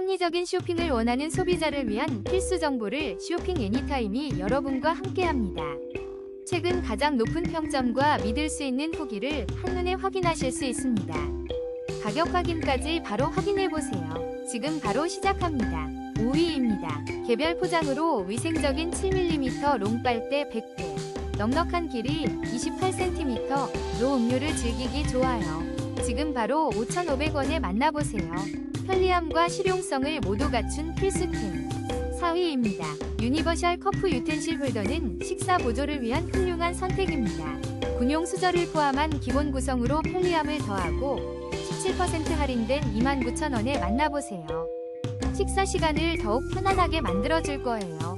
합리적인 쇼핑을 원하는 소비자를 위한 필수 정보를 쇼핑 애니타임이 여러분과 함께합니다. 최근 가장 높은 평점과 믿을 수 있는 후기를 한눈에 확인하실 수 있습니다. 가격 확인까지 바로 확인해 보세요. 지금 바로 시작합니다. 5위입니다. 개별 포장으로 위생적인 7mm 롱 빨대 100개, 넉넉한 길이 28cm로 음료를 즐기기 좋아요. 지금 바로 5,500원에 만나보세요. 편리함과 실용성을 모두 갖춘 필수템. 4위입니다. 유니버셜 커프 유텐실 홀더는 식사 보조를 위한 훌륭한 선택입니다. 군용 수저를 포함한 기본 구성으로 편리함을 더하고 17% 할인된 29,000원에 만나보세요. 식사 시간을 더욱 편안하게 만들어줄 거예요.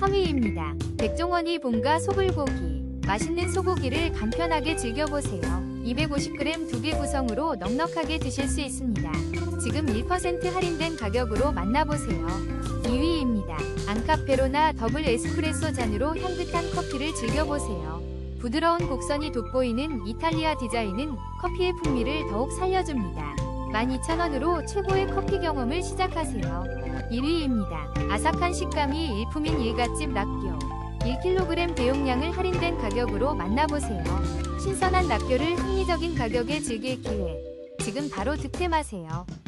3위입니다. 백종원이 본가 소불고기. 맛있는 소고기를 간편하게 즐겨보세요. 250g 두 개 구성으로 넉넉하게 드실 수 있습니다. 지금 1% 할인된 가격으로 만나보세요. 2위입니다. 안카페로나 더블 에스프레소 잔으로 향긋한 커피를 즐겨보세요. 부드러운 곡선이 돋보이는 이탈리아 디자인은 커피의 풍미를 더욱 살려줍니다. 12,000원으로 최고의 커피 경험을 시작하세요. 1위입니다. 아삭한 식감이 일품인 일갓집 락교. 1kg 대용량을 할인된 가격으로 만나보세요. 신선한 락교를 합리적인 가격에 즐길 기회. 지금 바로 득템하세요.